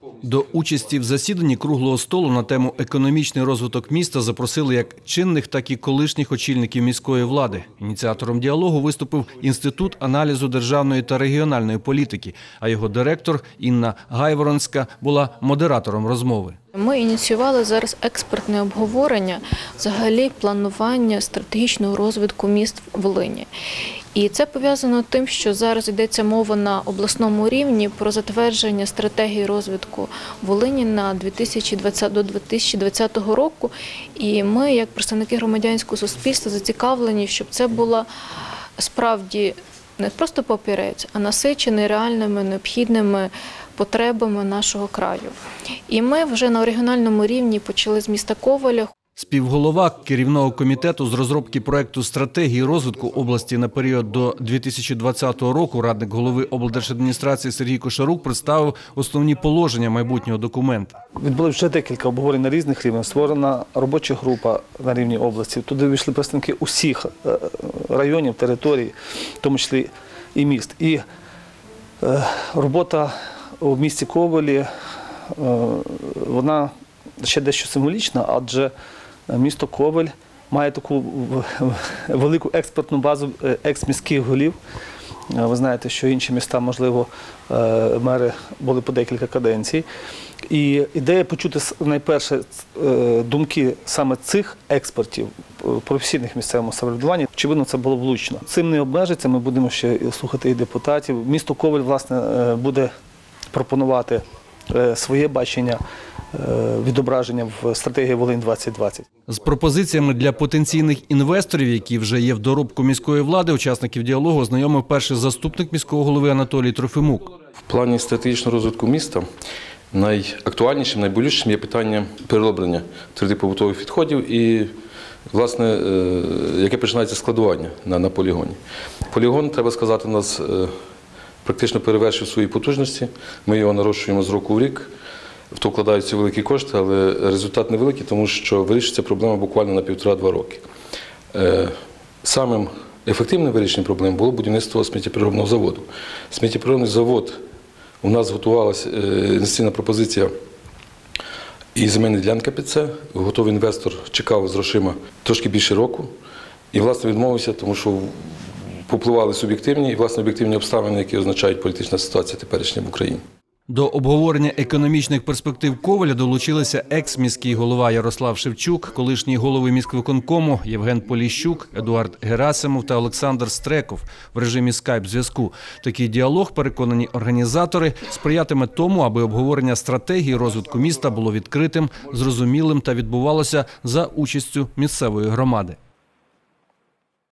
¡Pum! До участі в засіданні круглого столу на тему економічний розвиток міста запросили як чинних, так і колишніх очільників міської влади. Ініціатором діалогу виступив інститут аналізу державної та регіональної політики, а його директор Інна Гайворонська була модератором розмови. Ми ініціювали зараз експертне обговорення взагалі планування стратегічного розвитку міст Волині. І це пов'язано тим, що зараз йдеться мова на обласному рівні про затвердження стратегії розвитку Волині на 2020 до 2020 року. І ми, як представники громадянського суспільства, зацікавлені, щоб це була справді не просто папірець, а насичений реальними необхідними потребами нашого краю. І ми вже на регіональному рівні почали з міста Коваля. Співголова керівного комітету з розробки проекту стратегії розвитку області на період до 2020 року радник голови облдержадміністрації Сергій Кошарук представив основні положення майбутнього документа. Відбулося вже декілька обговорень на різних рівнях. Створена робоча група на рівні області. Туди вийшли представники усіх е, районів, територій, в тому числі і міст. І е, робота у місті Ковалі, е, вона ще дещо символічна, адже місто Коваль має таку велику експортну базу е, екс-міських голів. Е, Ви знаєте, що інші міста, можливо, е, мери були по декілька каденцій. І ідея почути найперше е, думки саме цих експертів е, професійних місцевому самоврядуванні, очевидно, це було влучно. Цим не обмежиться. Ми будемо ще слухати і депутатів. Місто Коваль, власне, е, буде пропонувати е, своє бачення е, відображення в стратегії Волинь 2020. З пропозиціями для потенційних інвесторів, які вже є в доробку міської влади, учасників діалогу ознайомив перший заступник міського голови Анатолій Трофимук. В плані стратегічного розвитку міста найактуальнішим, найболючішим є питання перероблення твердих побутових відходів і, власне, е, яке починається складування на, на полігоні. Полігон, треба сказати, у нас е, практично перевершив свої потужності. Ми його нарощуємо з року в рік. В то вкладаються великі кошти, але результат невеликий, тому що вирішиться проблема буквально на півтора-два роки. Е, Самим ефективним вирішенням проблем було будівництво сміттєпереробного заводу. Сміттєпереробний завод у нас готувалася е, інвестиційна пропозиція і земельна ділянка під це. Готовий інвестор чекав з грошима трошки більше року і, власне, відмовився, тому що попливали суб'єктивні і власне об'єктивні обставини, які означають політична ситуація теперішня в Україні. До обговорення економічних перспектив Коваля долучилися екс-міський голова Ярослав Шевчук, колишні голови міськвиконкому Євген Поліщук, Едуард Герасимов та Олександр Стреков в режимі скайп-зв'язку. Такий діалог, переконані організатори, сприятиме тому, аби обговорення стратегії розвитку міста було відкритим, зрозумілим та відбувалося за участю місцевої громади.